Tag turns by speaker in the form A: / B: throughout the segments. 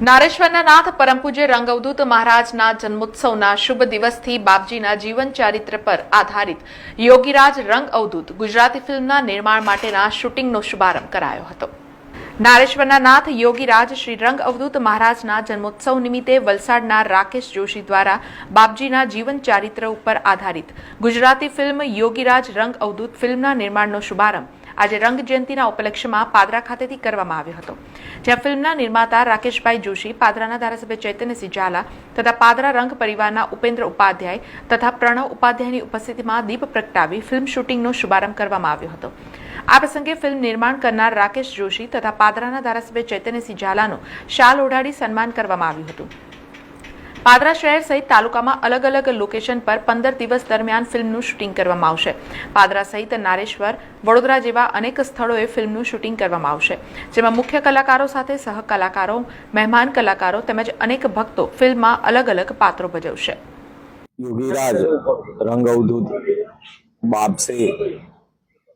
A: નારેશ્વરના નાથ પરમ પૂજ્ય રંગવદૂત મહારાજના જન્મોત્સવના શુભ દિવસથી બાપજીના જીવન ચારિત્ર પર આધારિત યોગીરાજ રંગ અવધૂત ગુજરાતી ફિલ્મના નિર્માણ માટેના શૂટિંગનો શુભારંભ કરાયો હતો. નારેશ્વરના નાથ યોગીરાજ શ્રી રંગ અવધૂત મહારાજના જન્મોત્સવ નિમિત્તે વલસાડના રાકેશ જોશી દ્વારા બાપજીના જીવન ચારિત્ર ઉપર આધારિત ગુજરાતી ફિલ્મ યોગીરાજ રંગ અવધૂત ફિલ્મના નિર્માણનો શુભારંભ આજે રંગ જયંતિના ઉપલક્ષ્યમાં પાદરા ખાતેથી કરવામાં આવ્યો હતો. જ્યાં ફિલ્મના નિર્માતા રાકેશભાઈ જોશી, પાદરાના ધારાસભ્ય ચૈતન્યસિંહ ઝાલા તથા પાદરા રંગ પરિવારના ઉપેન્દ્ર ઉપાધ્યાય તથા પ્રણવ ઉપાધ્યાયની ઉપસ્થિતિમાં દીપ પ્રગટાવી ફિલ્મ શૂટિંગનો શુભારંભ કરવામાં આવ્યો હતો. આ પ્રસંગે ફિલ્મ નિર્માણ કરનાર રાકેશ જોશી તથા પાદરાના ધારાસભ્ય ચૈતન્યસિંહ ઝાલાનું શાલ ઓઢાડી સન્માન કરવામાં આવ્યું હતું. પાદરા શહેર સહિત તાલુકામાં અલગ અલગ લોકેશન પર પંદર દિવસ દરમિયાન ફિલ્મનું શૂટિંગ કરવામાં આવશે. પાદરા સહિત નારેશ્વર, વડોદરા જેવા અનેક સ્થળોએ ફિલ્મનું શૂટિંગ કરવામાં આવશે. જેમાં મુખ્ય કલાકારો સાથે સહ કલાકારો, મહેમાન કલાકારો તેમજ અનેક ભક્તો ફિલ્મમાં અલગ અલગ પાત્રો ભજવશે.
B: યોગીરાજ રંગ અવધૂત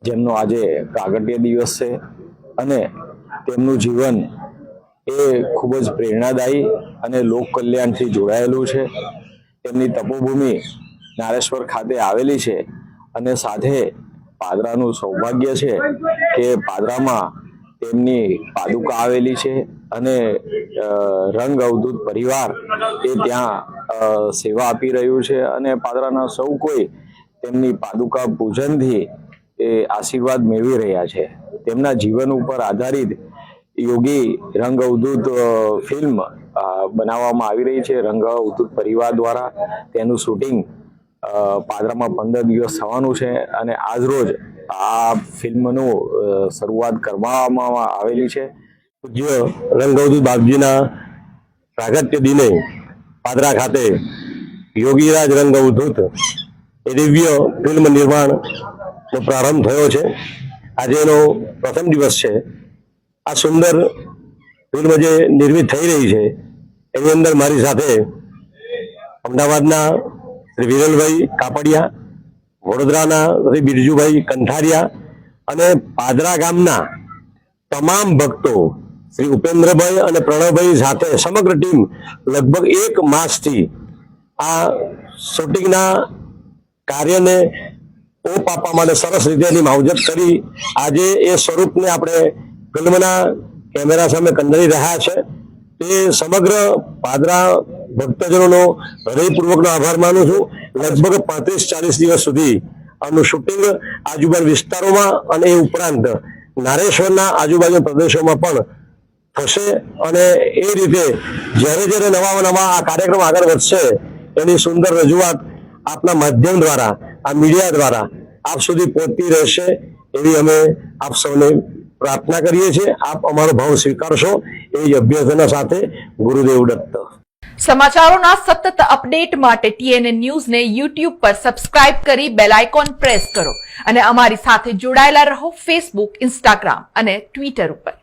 B: જેમનો આજે પ્રાગટ્ય દિવસ છે અને તેમનું જીવન એ ખૂબ જ પ્રેરણાદાયી અને લોક કલ્યાણથી જોડાયેલું છે. તેમની તપોભૂમિ નારેશ્વર ખાતે આવેલી છે અને સાથે પાદરાનું સૌભાગ્ય છે કે પાદરામાં તેમની પાદુકા આવેલી છે અને રંગ અવધૂત પરિવાર એ ત્યાં સેવા આપી રહ્યું છે અને પાદરાના સૌ કોઈ તેમની પાદુકા પૂજનથી એ આશીર્વાદ મેળવી રહ્યા છે. તેમના જીવન ઉપર આધારિત યોગી રંગ અવધૂત ફિલ્મ બનાવવામાં આવી રહી છે. રંગ અવધૂત પરિવાર દ્વારા તેનું શૂટિંગ પાદરામાં પંદર દિવસ થવાનું છે અને આજ રોજ આ ફિલ્મનું શરૂઆત કરવામાં આવેલી છે.
C: પૂજ્ય રંગવદુ બાપજીના પ્રાગટ્ય દિને પાદરા ખાતે યોગીરાજ રંગ અવધૂત એ દિવ્ય ફિલ્મ નિર્માણનો પ્રારંભ થયો છે. આજે એનો પ્રથમ દિવસ છે. આ સુંદર ફિલ્મ જે નિર્મિત થઈ રહી છે, એની અંદર મારી સાથે અમદાવાદના શ્રી વિરલભાઈ કાપડિયા, વડોદરાના શ્રી બિરજુભાઈ કંઠારિયા અને પાદરા ગામના તમામ ભક્તો શ્રી ઉપેન્દ્રભાઈ અને પ્રણવભાઈ સાથે સમગ્ર ટીમ લગભગ એક માસથી આ શૂટિંગના કાર્યને ઓપ માટે સરસ રીતે એની માવજત કરી. આજે એ સ્વરૂપને આપણે ફિલ્મના કેમેરા સામે કંડરી રહ્યા છે. તે સમગ્ર પાદરા ભક્તજનોનો હૃદયપૂર્વકનો આભાર માનું છું. લગભગ પાંત્રીસ ચાલીસ દિવસ સુધી આનું શૂટિંગ આજુબાજુ વિસ્તારોમાં અને એ ઉપરાંત નારેશ્વરના આજુબાજુ પ્રદેશોમાં પણ થશે અને એ રીતે જ્યારે જ્યારે નવા નવા આ કાર્યક્રમ આગળ વધશે, એની સુંદર રજૂઆત આપના માધ્યમ દ્વારા, આ મીડિયા દ્વારા આપ સુધી પહોંચતી રહેશે એવી અમે આપ સૌને પ્રાર્થના કરીએ છીએ, આપ અમારો ભાવ સ્વીકારશો. એવી અભ્યર્થના સાથે ગુરુદેવ દત્ત.
A: સમાચારોના સતત અપડેટ માટે ટીએનએ ન્યૂઝને યુટ્યુબ પર સબસ્ક્રાઇબ કરી બેલ આઇકોન પ્રેસ કરો અને અમારી સાથે જોડાયેલા રહો ફેસબુક, ઇન્સ્ટાગ્રામ અને ટ્વિટર ઉપર.